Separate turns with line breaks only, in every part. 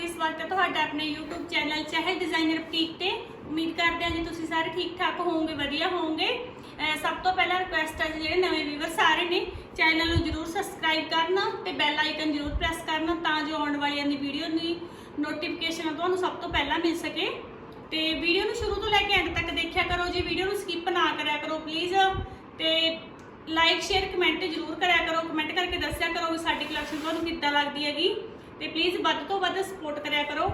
ਜੀ ਸਵਾਗਤ ਹੈ ਤੁਹਾਡਾ ਆਪਣੇ YouTube ਚੈਨਲ ਚਾਹੇ ਡਿਜ਼ਾਈਨਰ ਬੁਟੀਕ ਤੇ ਉਮੀਦ ਕਰਦੇ ਹਾਂ ਜੀ ਤੁਸੀਂ ਸਾਰੇ ਠੀਕ ਠਾਕ ਹੋਵੋਗੇ, ਵਧੀਆ ਹੋਵੋਗੇ। ਸਭ ਤੋਂ ਪਹਿਲਾਂ ਰਿਕੁਐਸਟ ਹੈ ਜੀ ਜਿਹੜੇ ਨਵੇਂ ਵੀਵਰ ਸਾਰੇ ਨੇ ਚੈਨਲ ਨੂੰ ਜਰੂਰ ਸਬਸਕ੍ਰਾਈਬ ਕਰਨਾ ਤੇ ਬੈਲ ਆਈਕਨ ਜਰੂਰ ਪ੍ਰੈਸ ਕਰਨਾ ਤਾਂ ਜੋ ਆਉਣ ਵਾਲੀਆਂ ਦੀ ਵੀਡੀਓ ਦੀ ਨੋਟੀਫਿਕੇਸ਼ਨ ਤੁਹਾਨੂੰ ਸਭ ਤੋਂ ਪਹਿਲਾਂ ਮਿਲ ਸਕੇ। ਤੇ ਵੀਡੀਓ ਨੂੰ ਸ਼ੁਰੂ ਤੋਂ ਲੈ ਕੇ ਐਂਡ ਤੱਕ ਦੇਖਿਆ ਕਰੋ ਜੀ ਵੀਡੀਓ ਨੂੰ ਸਕਿਪ ਨਾ ਕਰਿਆ ਕਰੋ ਪਲੀਜ਼ ਤੇ ਲਾਈਕ ਸ਼ੇਅਰ ਕਮੈਂਟ ਜ਼ਰੂਰ ਕਰਿਆ ਕਰੋ ਕਮੈਂਟ ਕਰਕੇ ਦੱਸਿਆ ਕਰੋ ਵੀ ਸਾਡੀ ਕਲੈਕਸ਼ਨ ਤੁਹਾਨੂੰ ਕਿੱਦਾਂ ਲੱਗਦੀ ਹੈਗੀ। ਤੇ ਪਲੀਜ਼ ਵੱਧ ਤੋਂ ਵੱਧ ਸਪੋਰਟ ਕਰਿਆ ਕਰੋ।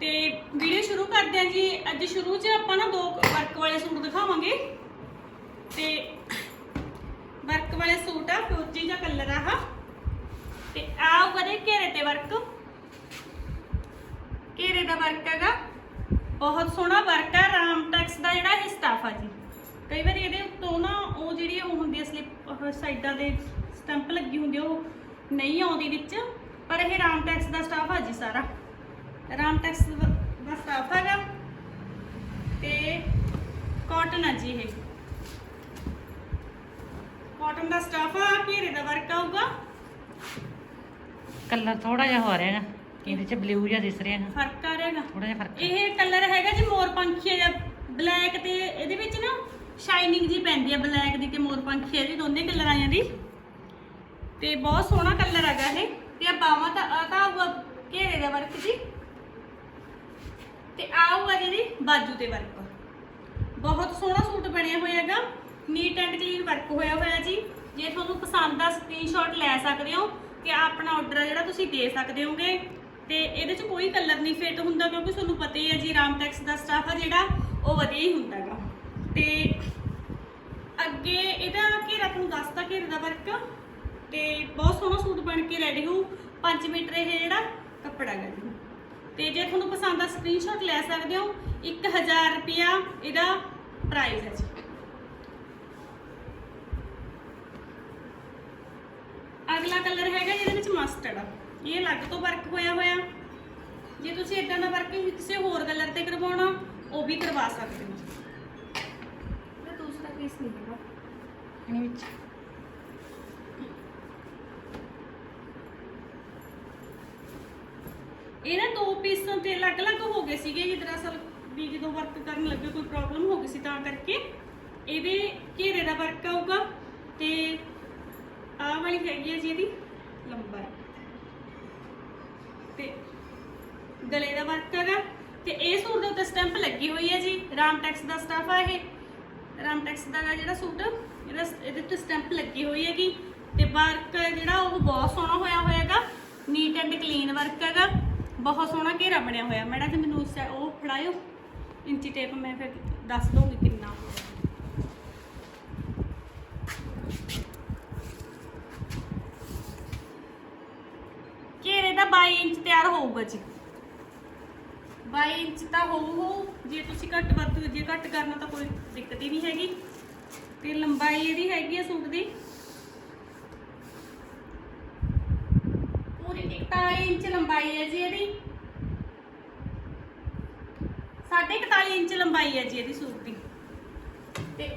ਤੇ ਵੀਡੀਓ ਸ਼ੁਰੂ ਕਰਦੇ ਹਾਂ ਜੀ। ਅੱਜ ਸ਼ੁਰੂ 'ਚ ਆਪਾਂ ਨਾ ਦੋ ਵਰਕ ਵਾਲੇ ਸੂਟ ਦਿਖਾਵਾਂਗੇ। ਤੇ ਵਰਕ ਵਾਲੇ ਸੂਟ ਆ ਫਿਰੋਜ਼ੀ ਦਾ ਕਲਰ ਆ ਆਹ। ਤੇ ਆ ਉਹਦੇ ਘੇਰੇ ਤੇ ਵਰਕ ਘੇਰੇ ਦਾ ਵਰਕ ਹੈਗਾ। ਬਹੁਤ ਸੋਹਣਾ ਵਰਕ ਹੈ ਰਾਮ ਟੈਕਸ ਦਾ ਜਿਹੜਾ ਇਹ ਸਟਾਫ ਆ ਜੀ। ਕਈ ਵਾਰੀ ਇਹਦੇ ਉੱਤੋਂ ਨਾ ਉਹ ਜਿਹੜੀ ਉਹ ਹੁੰਦੀ ਹੈ ਸਲਿਪ ਸਾਈਡਾਂ ਦੇ ਸਟੈਂਪ ਲੱਗੀ ਹੁੰਦੀ ਆ, ਉਹ ਨਹੀਂ ਆਉਂਦੀ ਵਿੱਚ। ਪਰ ਇਹ ਰਾਮ ਟੈਕਸ ਦਾ ਸਟਾਫ ਆ ਜੀ ਸਾਰਾ। ਰਾਮ ਟੈਕਸ ਦਾ ਸਟਾਫ ਹੈਗਾ ਤੇ ਕਾਟਨ ਆ ਜੀ ਇਹ। ਕਾਟਨ ਦਾ ਸਟਾਫ ਆ ਘੇਰੇ ਦਾ ਵਰਕ ਆਊਗਾ।
ਕਲਰ ਥੋੜਾ ਜਿਹਾ ਹੋ ਰਿਹਾ ਨਾ ਇਹਦੇ ਚ ਬਲੂ ਜਿਹਾ ਦਿਸ ਰਿਹਾ ਨਾ
ਫ਼ਰਕ ਆ ਰਿਹਾਗਾ
ਥੋੜਾ ਜਿਹਾ ਫ਼ਰਕ ਹੈ।
ਇਹ ਕਲਰ ਹੈਗਾ ਜੀ ਮੋਰ ਪੰਖੀਆ ਜਿਹਾ ਬਲੈਕ ਤੇ ਇਹਦੇ ਵਿੱਚ ਨਾ ਸ਼ਾਈਨਿੰਗ ਜੀ ਪੈਂਦੀ ਆ ਬਲੈਕ ਦੀ ਤੇ ਮੋਰ ਪੰਖੀਆ ਦੀ ਦੋਨੇ ਕਲਰ ਦੀ ਤੇ ਬਹੁਤ ਸੋਹਣਾ ਕਲਰ ਹੈਗਾ ਇਹ। ਤੇ ਬਾਵਾ ਤਾਂ ਆ ਤਾਂ ਆਊਗਾ ਘੇਰੇ ਦਾ ਵਰਕ ਜੀ। ਤੇ ਆਊਗਾ ਜਿਹੜੀ ਬਾਜੂ ਤੇ ਵਰਕ। ਬਹੁਤ ਸੋਹਣਾ ਸੂਟ ਬਣਿਆ ਹੋਇਆ ਹੈਗਾ। ਨੀਟ ਐਂਡ ਕਲੀਨ ਵਰਕ ਹੋਇਆ ਹੋਇਆ ਜੀ। ਜੇ ਤੁਹਾਨੂੰ ਪਸੰਦ ਆ ਸਕਰੀਨਸ਼ਾਟ ਲੈ ਸਕਦੇ ਹੋ ਤੇ ਆਪਣਾ ਆਰਡਰ ਜਿਹੜਾ ਤੁਸੀਂ ਦੇ ਸਕਦੇ ਹੋਗੇ। ਤੇ ਇਹਦੇ 'ਚ ਕੋਈ ਕਲਰ ਨਹੀਂ ਫਿੱਟ ਹੁੰਦਾ ਕਿਉਂਕਿ ਤੁਹਾਨੂੰ ਪਤਾ ਹੀ ਹੈ ਜੀ, ਰਾਮ ਟੈਕਸ ਦਾ ਸਟਾਫ ਆ ਜਿਹੜਾ, ਉਹ ਵਧੀਆ ਹੀ ਹੁੰਦਾਗਾ ਤੇ ਅੱਗੇ ਇਹਦਾ ਘੇਰਾ ਤੁਹਾਨੂੰ ਦੱਸਦਾ ਘੇਰੇ ਦਾ ਵਰਕ ਤੇ ਬਹੁਤ ਸੋਹਣਾ ਸੂਟ ਬਣ ਕੇ ਰੈਡੀ ਹੋ। 5 ਮੀਟਰ ਇਹ ਜਿਹੜਾ ਕੱਪੜਾ ਜੀ। ਤੇ ਜੇ ਤੁਹਾਨੂੰ ਪਸੰਦ ਆ ਸਕਰੀਨਸ਼ਾਟ ਲੈ ਸਕਦੇ ਹੋ। 1000 ਰੁਪਿਆ ਇਹਦਾ ਪ੍ਰਾਈਸ ਹੈ ਜੀ। ਅਗਲਾ ਕਲਰ ਹੈਗਾ ਜਿਹਦੇ ਵਿੱਚ ਮਸਟਰਡ ਆ। ਇਹ ਅਲੱਗ ਤੋਂ ਵਰਕ ਹੋਇਆ ਹੋਇਆ। ਜੇ ਤੁਸੀਂ ਇਦਾਂ ਦਾ ਵਰਕ ਕਿਸੇ ਹੋਰ ਕਲਰ ਤੇ ਕਰਵਾਉਣਾ ਉਹ ਵੀ ਕਰਵਾ ਸਕਦੇ ਹੋ ਇਹਦਾ ਦੂਸਰਾ ਪੀਸ ਨਹੀਂ ਹੈਗਾ।
ਇਹਦੇ ਵਿੱਚ।
ਇਹ ਨਾ ਦੋ ਪੀਸਾਂ ਤੇ ਅਲੱਗ-ਅਲੱਗ ਹੋ ਗਏ ਸੀਗੇ ਜੀ ਦਰਅਸਲ ਵੀ ਜਦੋਂ ਵਰਕ ਕਰਨ ਲੱਗੇ ਕੋਈ ਪ੍ਰੋਬਲਮ ਹੋ ਗਈ ਸੀ ਤਾਂ ਕਰਕੇ। ਇਹਦੇ ਘੇਰੇ ਦਾ ਵਰਕ ਆਊਗਾ ਤੇ ਆਹ ਵਾਲੀ ਹੈਗੀ ਹੈ ਜੀ ਇਹਦੀ ਲੰਬਾਈ ਤੇ ਗਲੇ ਦਾ ਵਰਕ ਹੈਗਾ। ਤੇ ਇਹ ਸੂਟ ਦੇ ਉੱਤੇ ਸਟੈਂਪ ਲੱਗੀ ਹੋਈ ਹੈ ਜੀ, ਰਾਮ ਟੈਕਸ ਦਾ ਸਟਾਫ ਆ ਇਹ। ਰਾਮ ਟੈਕਸ ਦਾ ਜਿਹੜਾ ਸੂਟ, ਇਹਦਾ ਇਹਦੇ ਉੱਤੇ ਸਟੈਂਪ ਲੱਗੀ ਹੋਈ ਹੈਗੀ। ਤੇ ਵਰਕ ਜਿਹੜਾ ਉਹ ਬਹੁਤ ਸੋਹਣਾ ਹੋਇਆ ਹੋਇਆਗਾ ਨੀਟ ਐਂਡ ਕਲੀਨ ਵਰਕ ਹੈਗਾ। ਬਹੁਤ ਸੋਹਣਾ ਘੇਰਾ ਬਣਿਆ ਹੋਇਆ। ਮੈਡਮ ਜੀ, ਮੈਨੂੰ ਉਸ ਉਹ ਫੜਾਇਓ। ਇੰਚੀ ਟੇਪ ਮੈਂ ਫਿਰ ਦੱਸ ਦਊਂਗੀ ਕਿੰਨਾ ਘੇਰੇ ਦਾ 22 ਇੰਚ ਤਿਆਰ ਹੋਊਗਾ ਜੀ। 22 ਇੰਚ ਤਾਂ ਹੋਊ ਹੋਊ। ਜੇ ਤੁਸੀਂ ਘੱਟ ਵੱਧ ਜੇ ਘੱਟ ਕਰਨਾ ਤਾਂ ਕੋਈ ਦਿੱਕਤ ਹੀ ਨਹੀਂ ਹੈਗੀ। ਤੇ ਲੰਬਾਈ ਇਹਦੀ ਹੈਗੀ ਆ ਸੂਟ ਦੀ। 41 ਇੰਚ ਲੰਬਾਈ ਹੈ ਜੀ ਇਹਦੀ। ਸਾਢੇ 41 ਇੰਚ ਲੰਬਾਈ ਹੈ ਜੀ ਇਹਦੀ ਸੂਟ ਦੀ। ਤੇ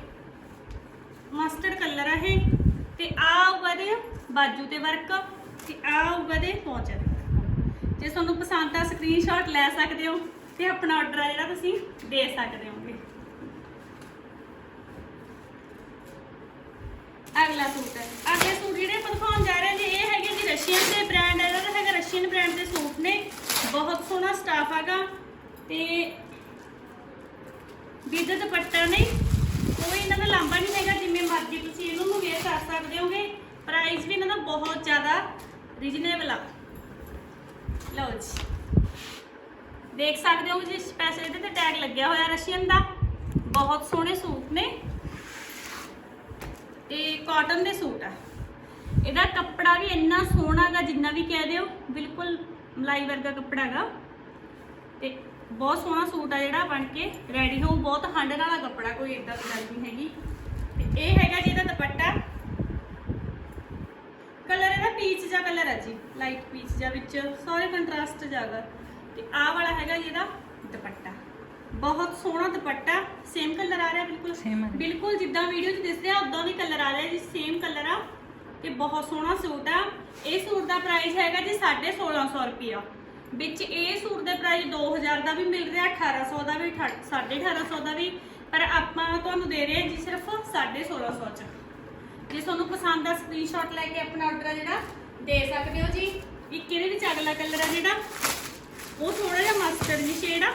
ਮਸਟਰਡ ਕਲਰ ਹੈ ਇਹ। ਤੇ ਆ ਉਹਦੇ ਬਾਜੂ ਤੇ ਵਰਕ ਤੇ ਆ ਉਹਦੇ ਪਹੁੰਚੇ ਜੇ ਤੁਹਾਨੂੰ ਪਸੰਦ ਆ ਸਕਰੀਨਸ਼ਾਟ ਲੈ ਸਕਦੇ ਹੋ ਤੇ ਆਪਣਾ ਆਰਡਰ ਆ ਜਿਹੜਾ ਤੁਸੀਂ ਦੇ ਸਕਦੇ ਹੋਗੇ। ਅਗਲਾ ਸੂਟ ਹੈ। ਅਗਲੇ ਸੂਟ ਜਿਹੜੇ ਆਪਾਂ ਦਿਖਾਉਣ ਜਾ ਰਹੇ ਹਾਂ ਇਹ ਰਸ਼ੀਅਨ ਦੇ ਬ੍ਰਾਂਡ ਇਹਦਾ ਤਾਂ ਹੈਗਾ ਰਸ਼ੀਅਨ ਬ੍ਰਾਂਡ ਦੇ ਸੂਟ ਨੇ। ਬਹੁਤ ਸੋਹਣਾ ਸਟਾਫ ਹੈਗਾ ਤੇ ਵਿਦ ਦੁਪੱਟਾ ਨਹੀਂ ਕੋਈ ਇਹਨਾਂ ਦਾ ਲੰਬਾ ਨਹੀਂ ਹੈਗਾ ਜਿਵੇਂ ਮਰਜ਼ੀ ਤੁਸੀਂ ਇਹਨੂੰ ਨੂੰ ਵੇਅਰ ਕਰ ਸਕਦੇ ਹੋਗੇ। ਪ੍ਰਾਈਸ ਵੀ ਇਹਨਾਂ ਦਾ ਬਹੁਤ ਜ਼ਿਆਦਾ ਰੀਜਨੇਬਲ ਆ। ਲਓ ਜੀ। ਦੇਖ ਸਕਦੇ ਹੋ ਜੀ ਸਪੈਸ਼ਲ ਇਹਦੇ ਤੇ ਟੈਗ ਲੱਗਿਆ ਹੋਇਆ ਰਸ਼ੀਅਨ ਦਾ। ਬਹੁਤ ਸੋਹਣੇ ਸੂਟ ਨੇ। ਤੇ ਕਾਟਨ ਦੇ ਸੂਟ ਆ। ਇਹਦਾ ਕੱਪੜਾ ਵੀ ਇੰਨਾ ਸੋਹਣਾ ਗਾ ਜਿੰਨਾ ਵੀ ਕਹਿ ਦਿਓ ਬਿਲਕੁਲ ਮਲਾਈ ਵਰਗਾ ਕੱਪੜਾ ਗਾ ਤੇ ਬਹੁਤ ਸੋਹਣਾ ਸੂਟ ਆ ਜਿਹੜਾ ਬਣ ਕੇ ਰੈਡੀ ਹੋਊ ਬਹੁਤ ਹੰਡਣ ਵਾਲਾ ਕੱਪੜਾ ਕੋਈ ਏਦਾਂ ਦੀ ਗੱਲ ਨਹੀਂ ਹੈਗੀ। ਤੇ ਇਹ ਹੈਗਾ ਜੀ ਇਹਦਾ ਦੁਪੱਟਾ। ਕਲਰ ਇਹਦਾ ਪੀਚ ਜਿਹਾ ਕਲਰ ਹੈ ਜੀ ਲਾਈਟ ਪੀਚ ਜਿਹਾ ਵਿੱਚ ਸਾਰੇ ਕੰਟਰਾਸਟ ਜਾਗਾ ਤੇ ਆਹ ਵਾਲਾ ਹੈਗਾ ਜੀ ਇਹਦਾ ਦੁਪੱਟਾ। ਬਹੁਤ ਸੋਹਣਾ ਦੁਪੱਟਾ ਸੇਮ ਕਲਰ ਆ ਰਿਹਾ ਬਿਲਕੁਲ।
ਆ।
ਬਿਲਕੁਲ ਜਿੱਦਾਂ ਵੀਡੀਓ 'ਚ ਦਿਸ ਰਿਹਾ ਉਦਾਂ ਦੀ ਕਲਰ ਆ ਰਿਹਾ ਜੀ ਸੇਮ ਕਲਰ ਆ। ਤੇ ਬਹੁਤ ਸੋਹਣਾ ਸੂਟ ਆ। ਇਹ ਸੂਟ ਦਾ ਪ੍ਰਾਈਸ ਹੈਗਾ ਜੀ 1650 ਰੁਪਿਆ ਵਿੱਚ ਇਹ ਸੂਟ ਦੇ ਪ੍ਰਾਈਸ 2000 ਦਾ ਵੀ ਮਿਲ ਰਿਹਾ 1800 ਦਾ ਵੀ 1850 ਦਾ ਵੀ। ਪਰ ਆਪਾਂ ਤੁਹਾਨੂੰ ਦੇ ਰਹੇ ਹਾਂ ਜੀ ਸਿਰਫ 1650 ਚ। ਜੇ ਤੁਹਾਨੂੰ ਪਸੰਦ ਆ ਸਕਰੀਨਸ਼ਾਟ ਲੈ ਕੇ ਆਪਣਾ ਆਰਡਰ ਆ ਜਿਹੜਾ, ਦੇ ਸਕਦੇ ਹੋ ਜੀ। ਇੱਕ ਇਹਦੇ ਵਿੱਚ ਅਗਲਾ ਕਲਰ ਆ ਜਿਹੜਾ? ਉਹ ਥੋੜਾ ਜਿਹਾ ਮਸਟਰਡ ਜੀ ਸ਼ੇਡ ਆ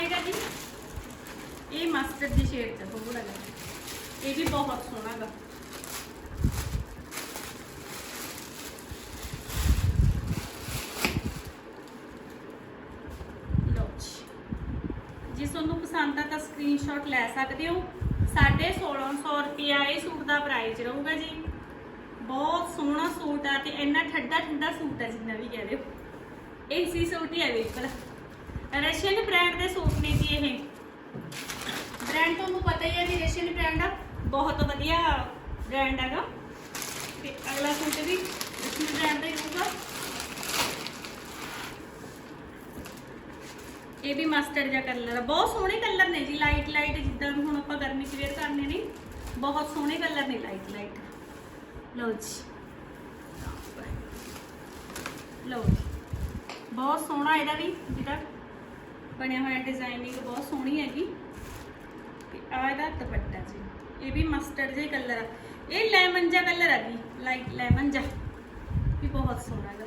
ਹੈਗਾ ਜੀ ਇਹ ਮਸਟਰਡ ਦੀ ਸ਼ੇਡ ਚ ਥੋੜਾ ਜਿਹਾ ਇਹ ਵੀ ਬਹੁਤ ਸੋਹਣਾ ਗਾ। ਜੇ। ਤੁਹਾਨੂੰ ਪਸੰਦ ਆ ਤਾਂ ਸਕਰੀਨਸ਼ਾਟ ਲੈ ਸਕਦੇ ਹੋ। 1650 ਰੁਪਿਆ ਇਹ ਸੂਟ ਦਾ ਪ੍ਰਾਈਸ ਰਹੂਗਾ ਜੀ। ਬਹੁਤ ਸੋਹਣਾ ਸੂਟ ਆ ਤੇ ਇੰਨਾ ਠੰਡਾ ਠੰਡਾ ਸੂਟ ਆ ਜਿੰਨਾ ਵੀ ਕਹਿ ਦਿਓ ਏਸੀ ਸੂਟ ਹੀ ਹੈ ਬਿਲਕੁਲ ਰਸ਼ੀਅਨ ਬ੍ਰਾਂਡ ਦੇ ਸੂਟ ਨੇ ਜੀ ਇਹ ਬ੍ਰਾਂਡ ਤੁਹਾਨੂੰ ਪਤਾ ਹੀ ਹੈ ਜੀ ਰਸ਼ੀਅਨ ਬ੍ਰਾਂਡ ਆ। ਬਹੁਤ ਵਧੀਆ ਬ੍ਰਾਂਡ ਹੈਗਾ। ਤੇ ਅਗਲਾ ਸੂਟ ਵੀ ਰਸ਼ੀਅਨ ਬ੍ਰਾਂਡ ਦਾ ਹੀ ਹੋਊਗਾ। ਇਹ ਵੀ ਮਸਟਰਡ ਜਿਹਾ ਕਲਰ ਆ। ਬਹੁਤ ਸੋਹਣੇ ਕਲਰ ਨੇ ਜੀ ਲਾਈਟ ਲਾਈਟ ਜਿੱਦਾਂ ਹੁਣ ਆਪਾਂ ਗਰਮੀ ਚ ਵੇਅਰ ਕਰਨੇ ਨੇ। ਬਹੁਤ ਸੋਹਣੇ ਕਲਰ ਨੇ ਲਾਈਟ ਲਾਈਟ ਲਓ ਜੀ। ਲਓ ਜੀ। ਬਹੁਤ ਸੋਹਣਾ ਇਹਦਾ ਵੀ ਜਿਹੜਾ ਬਣਿਆ ਹੋਇਆ ਡਿਜ਼ਾਈਨਿੰਗ ਬਹੁਤ ਸੋਹਣੀ ਹੈਗੀ। ਆ ਇਹਦਾ ਦੁਪੱਟਾ ਜੀ ਇਹ ਵੀ ਮਸਟਰਡ ਜਿਹਾ ਕਲਰ ਆ। ਇਹ ਲੈਮਨ ਜਿਹਾ ਕਲਰ ਆ ਜੀ ਲਾਈਟ ਲੈਮਨ ਜਿਹਾ। ਵੀ ਬਹੁਤ ਸੋਹਣਾ ਹੈਗਾ।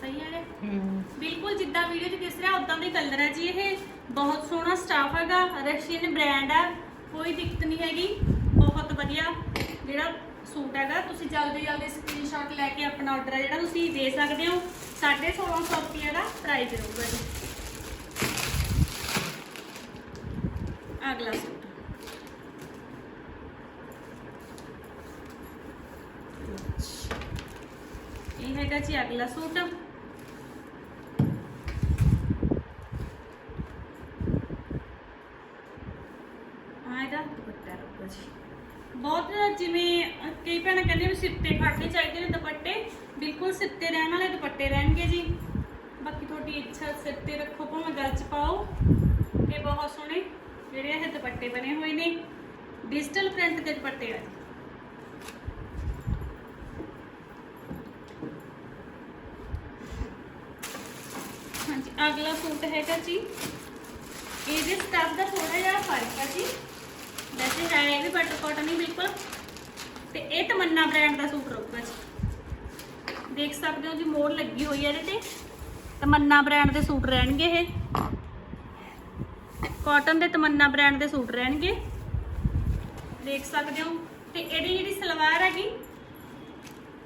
ਸਹੀ ਹੈ
ਹੂੰ।
ਬਿਲਕੁਲ ਜਿੱਦਾਂ ਵੀਡੀਓ 'ਚ ਦਿਸ ਰਿਹਾ ਉਦਾਂ ਦਾ ਹੀ ਕਲਰ ਹੈ ਜੀ ਇਹ। ਬਹੁਤ ਸੋਹਣਾ ਸਟਾਫ ਹੈਗਾ ਰਸ਼ੀਅਨ ਬ੍ਰਾਂਡ ਹੈ ਕੋਈ ਦਿੱਕਤ ਨਹੀਂ ਹੈਗੀ। ਬਹੁਤ ਵਧੀਆ ਜਿਹੜਾ ਸੂਟ ਹੈਗਾ। ਤੁਸੀਂ ਜਲਦੀ ਜਲਦੀ ਸਕਰੀਨਸ਼ਾਟ ਲੈ ਕੇ ਆਪਣਾ ਆਰਡਰ ਹੈ ਜਿਹੜਾ ਤੁਸੀਂ ਦੇ ਸਕਦੇ ਹੋ। 1650 ਰੁਪਏ ਦਾ ਪ੍ਰਾਈਸ ਰਹੂਗਾ ਜੀ। ਅਗਲਾ ਸੂਟ। ਇਹ ਹੈਗਾ ਜੀ ਅਗਲਾ ਸੂਟ। ਆ ਦੁਪੱਟਾ ਰੱਖੋ ਜੀ। ਬਹੁਤ ਜਿਵੇਂ, ਕਈ ਭੈਣਾਂ ਕਹਿੰਦੇ ਵੀ ਸਿੱਤੇ ਖੜਨੇ ਚਾਹੀਦੇ ਨੇ ਦੁਪੱਟੇ। ਬਿਲਕੁਲ ਸਿੱਤੇ ਰਹਿਣ ਵਾਲੇ ਦੁਪੱਟੇ ਰਹਿਣਗੇ ਜੀ। ਬਾਕੀ ਤੁਹਾਡੀ ਇੱਛਾ ਸਿੱਤੇ ਰੱਖੋ, ਭਾਵੇਂ ਗਲ ਚ ਪਾਓ। ਇਹ ਬਹੁਤ ਸੋਹਣੇ ਜਿਹੜੇ ਇਹ ਦੁਪੱਟੇ ਬਣੇ ਹੋਏ ਨੇ। ਡਿਜੀਟਲ ਪ੍ਰਿੰਟ ਦੇ ਦੁਪੱਟੇ ਆ। ਹਾਂਜੀ, ਅਗਲਾ ਸੂਟ ਹੈਗਾ ਜੀ। ਇਹਦੇ ਸਟੱਫ ਦਾ ਥੋੜਾ ਜਿਹਾ ਫ਼ਰਕ ਹੈ ਜੀ। ਵੈਸੇ ਹੈ ਇਹ ਵੀ ਬਟਰ ਕਾਟਨ ਹੀ ਬਿਲਕੁਲ। ਤੇ ਇਹ ਤਮੰਨਾ ਬ੍ਰਾਂਡ ਦਾ ਸੂਟ ਰਹੂਗਾ ਜੀ। ਦੇਖ ਸਕਦੇ ਹੋ ਜੀ ਮੋਰ ਲੱਗੀ ਹੋਈ ਹੈ ਇਹਦੇ ਤੇ। ਤਮੰਨਾ ਬ੍ਰਾਂਡ ਦੇ ਸੂਟ ਰਹਿਣਗੇ ਇਹ। ਕਾਟਨ ਦੇ ਤਮੰਨਾ ਬ੍ਰਾਂਡ ਦੇ ਸੂਟ ਰਹਿਣਗੇ। ਦੇਖ ਸਕਦੇ ਹੋ। ਤੇ ਇਹਦੀ ਜਿਹੜੀ ਸਲਵਾਰ ਹੈਗੀ,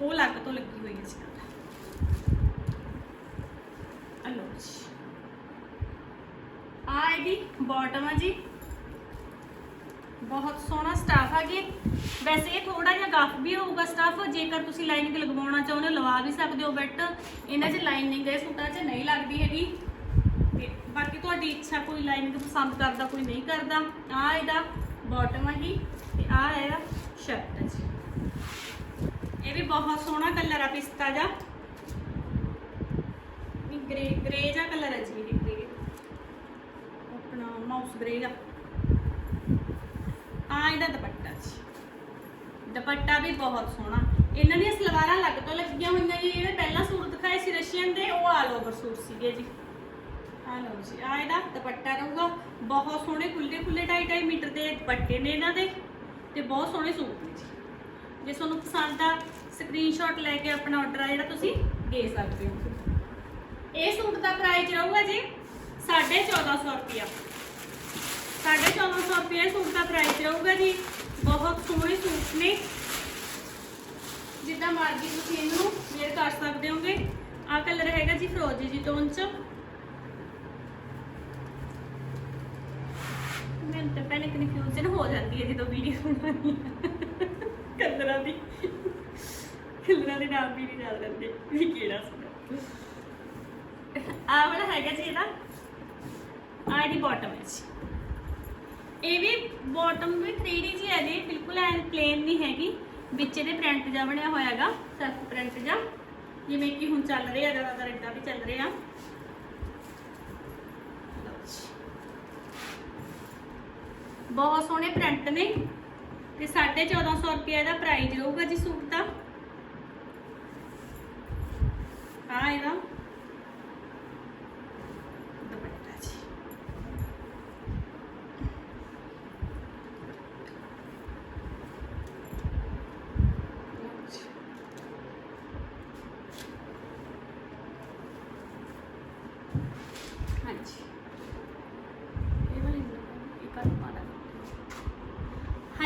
ਉਹ ਲੱਗ ਤੋਂ ਲੱਗੀ ਹੋਈ ਹੈ ਜੀ। ਹਲੋ ਆ ਇਹਦੀ ਬਾਟਮ ਆ ਜੀ। ਬਹੁਤ ਸੋਹਣਾ ਸਟਾਫ ਆ ਜੀ ਵੈਸੇ ਇਹ ਥੋੜਾ ਜਿਹਾ ਗਫ ਵੀ ਹੋਊਗਾ ਸਟਾਫ ਜੇਕਰ ਤੁਸੀਂ ਲਾਈਨਿੰਗ ਲਗਵਾਉਣਾ ਚਾਹੁੰਦੇ ਹੋ, ਲਵਾ ਵੀ ਸਕਦੇ ਹੋ ਬਟ ਇਹਨਾਂ 'ਚ ਲਾਈਨਿੰਗ ਇਹ ਸੂਟਾਂ 'ਚ ਨਹੀਂ ਲੱਗਦੀ ਹੈਗੀ। ਬਾਕੀ ਤੁਹਾਡੀ ਇੱਛਾ ਕੋਈ ਲਾਈਨਿੰਗ ਪਸੰਦ ਕਰਦਾ, ਕੋਈ ਨਹੀਂ ਕਰਦਾ ਆ ਇਹਦਾ ਬਾਟਮ ਆ ਜੀ, ਤੇ ਆ ਇਹਦਾ ਸ਼ਰਟ ਹੈ ਜੀ। ਇਹ ਵੀ ਬਹੁਤ ਸੋਹਣਾ ਕਲਰ ਆ ਪਿਸਤਾ ਜਾ ਵੀ ਗ੍ਰੇ ਗ੍ਰੇ ਜਿਹਾ ਕਲਰ ਹੈ ਜੀ ਇਹ ਗ੍ਰੇ ਆਪਣਾ ਮਾਊਸ ਗ੍ਰੇ ਦਾ ਆ ਇਹਦਾ ਦੁਪੱਟਾ ਜੀ। ਦੁਪੱਟਾ ਵੀ ਬਹੁਤ ਸੋਹਣਾ। ਇਹਨਾਂ ਦੀਆਂ ਸਲਵਾਰਾਂ ਲੱਗ ਤੋਂ ਲੱਗੀਆਂ ਹੋਈਆਂ ਜੀ। ਇਹ ਪਹਿਲਾਂ ਸੂਟ ਦਿਖਾਏ ਸੀ ਰਸ਼ੀਅਨ ਦੇ, ਉਹ ਆਲ ਓਵਰ ਸੂਟ ਸੀਗੇ ਜੀ। ਆ ਲਓ ਜੀ। ਆ ਇਹਦਾ ਦੁਪੱਟਾ ਰਹੂਗਾ। ਬਹੁਤ ਸੋਹਣੇ ਖੁੱਲੇ ਖੁੱਲੇ 2.5 ਮੀਟਰ ਦੇ ਦੁਪੱਟੇ ਨੇ ਇਹਨਾਂ ਦੇ ਤੇ ਬਹੁਤ ਸੋਹਣੇ ਸੂਟ ਨੇ ਜੀ। ਜੇ ਤੁਹਾਨੂੰ ਪਸੰਦ ਆ ਸਕਰੀਨਸ਼ਾਟ ਲੈ ਕੇ ਆਪਣਾ ਆਰਡਰ ਆ ਜਿਹੜਾ ਤੁਸੀਂ ਦੇ ਸਕਦੇ ਹੋ। ਇਹ ਸੂਟ ਦਾ ਪ੍ਰਾਈਸ ਰਹੂਗਾ ਜੀ 1450 ਰੁਪਿਆ 1450 ਰੁਪਏ ਸੂਟ ਦਾ ਪ੍ਰਾਈਸ ਰਹੂਗਾ ਜੀ। ਬਹੁਤ ਸੋਹਣੇ ਸੂਟ ਨੇ। ਜਿੱਦਾਂ ਮਰਜ਼ੀ ਤੁਸੀਂ ਇਹਨੂੰ ਵੇਅਰ ਕਰ ਸਕਦੇ ਹੋਗੇ। ਆ ਕਲਰ ਹੈਗਾ ਜੀ ਫਰੋਜੀ ਜੀ ਟੋਨ ਚ ਮੈਨੂੰ ਕਨਫਿਊਜ਼ਨ ਹੋ ਜਾਂਦੀ ਹੈ ਜਦੋਂ ਵੀਡੀਓ ਬਣਾਉਂਦੀ ਕਲਰਾਂ ਦੀ। ਕਲਰਾਂ ਦੇ ਨਾਮ ਵੀ ਨਹੀਂ ਯਾਦ ਰਹਿੰਦੇ। ਵੀ ਕਿਹੜਾ ਸੀ ਆ ਵਾਲਾ ਹੈਗਾ ਜੀ ਇਹਦਾ। ਆ ਇਹਦੀ ਬਾਟਮ ਹੈ ਜੀ। ਇਹ ਵੀ ਬਾਟਮ ਵੀ 3D ਜੀ ਹੈ ਜੀ। ਬਿਲਕੁਲ ਐਨ ਪਲੇਨ ਨਹੀਂ ਹੈਗੀ। ਵਿੱਚ ਇਹਦੇ ਪ੍ਰਿੰਟ ਜਿਹਾ ਬਣਿਆ ਹੋਇਆ ਹੈਗਾ। ਸੈਲਫ ਪ੍ਰਿੰਟ ਜਿਹਾ। ਜਿਵੇਂ ਕਿ ਹੁਣ ਚੱਲ ਰਿਹਾ, ਜ਼ਿਆਦਾਤਰ ਇਦਾਂ ਵੀ ਚੱਲ ਰਿਹਾ। ਲਓ ਜੀ। ਬਹੁਤ ਸੋਹਣੇ ਪ੍ਰਿੰਟ ਨੇ ਤੇ 1450 ਰੁਪਏ ਦਾ ਪ੍ਰਾਈਸ ਰਹੂਗਾ ਜੀ ਸੂਟ ਦਾ। ਆ ਇਹਦਾ। ਦੁਪੱਟਾ ਜੀ। ਹਾਂਜੀ। ਇਹ ਵਾਲੀ ਇੱਕ ਆ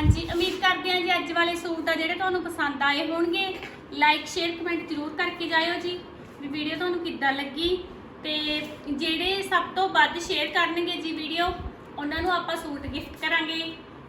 ਹਾਂਜੀ, ਉਮੀਦ ਕਰਦੇ ਹਾਂ ਜੀ ਅੱਜ ਵਾਲੇ ਸੂਟ ਦਾ ਜਿਹੜੇ ਤੁਹਾਨੂੰ ਪਸੰਦ ਆਏ ਹੋਣਗੇ ਲਾਈਕ ਸ਼ੇਅਰ ਕਮੈਂਟ ਜ਼ਰੂਰ ਕਰਕੇ ਜਾਇਓ ਜੀ, ਵੀ ਵੀਡੀਓ ਤੁਹਾਨੂੰ ਕਿੱਦਾਂ ਲੱਗੀ ਤੇ ਜਿਹੜੇ ਸਭ ਤੋਂ ਵੱਧ ਸ਼ੇਅਰ ਕਰਨਗੇ ਜੀ ਵੀਡੀਓ ਉਹਨਾਂ ਨੂੰ ਆਪਾਂ ਸੂਟ ਗਿਫਟ ਕਰਾਂਗੇ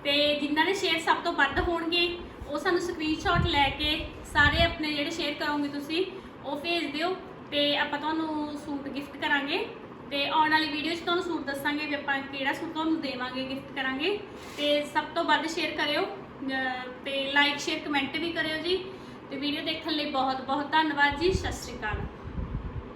ਤੇ ਜਿਨ੍ਹਾਂ ਦੇ ਸ਼ੇਅਰ ਸਭ ਤੋਂ ਵੱਧ ਹੋਣਗੇ, ਉਹ ਸਾਨੂੰ ਸਕਰੀਨਸ਼ਾਟ ਲੈ ਕੇ ਸਾਰੇ ਆਪਣੇ ਜਿਹੜੇ ਸ਼ੇਅਰ ਕਰੋਗੇ ਤੁਸੀਂ, ਉਹ ਭੇਜ ਦਿਓ ਤੇ ਆਪਾਂ ਤੁਹਾਨੂੰ ਸੂਟ ਗਿਫਟ ਕਰਾਂਗੇ। ਤੇ ਆਉਣ ਵਾਲੀ ਵੀਡੀਓ 'ਚ ਤੁਹਾਨੂੰ ਸੂਟ ਦੱਸਾਂਗੇ ਵੀ ਆਪਾਂ ਕਿਹੜਾ ਸੂਟ ਤੁਹਾਨੂੰ ਦੇਵਾਂਗੇ ਗਿਫਟ ਕਰਾਂਗੇ। ਤੇ ਸਭ ਤੋਂ ਵੱਧ ਸ਼ੇਅਰ ਕਰਿਓ, ਅਹ, ਤੇ ਲਾਈਕ ਸ਼ੇਅਰ ਕਮੈਂਟ ਵੀ ਕਰਿਓ ਜੀ। ਤੇ ਵੀਡੀਓ ਦੇਖਣ ਲਈ ਬਹੁਤ ਬਹੁਤ ਧੰਨਵਾਦ ਜੀ। ਸਤਿ ਸ਼੍ਰੀ ਅਕਾਲ।